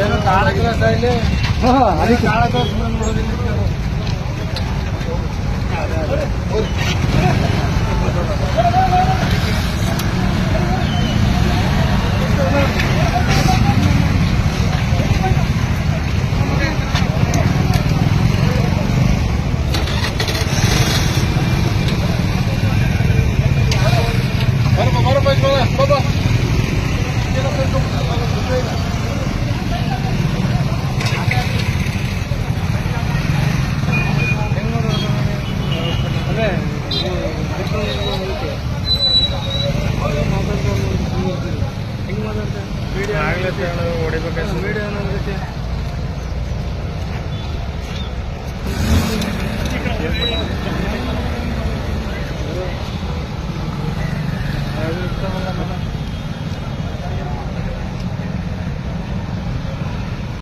ಏನು ಕಾಳಕ್ಕಿಲ್ಲ ಸರ್ ಇಲ್ಲಿ ಅದಕ್ಕೆ. ಕಾಳಕ್ಕ ನೋಡೋದಿಲ್ಲ വെക്കാണ് ഓടി വെക്കാൻ വീടാണ് വെച്ചാൽ Thank you.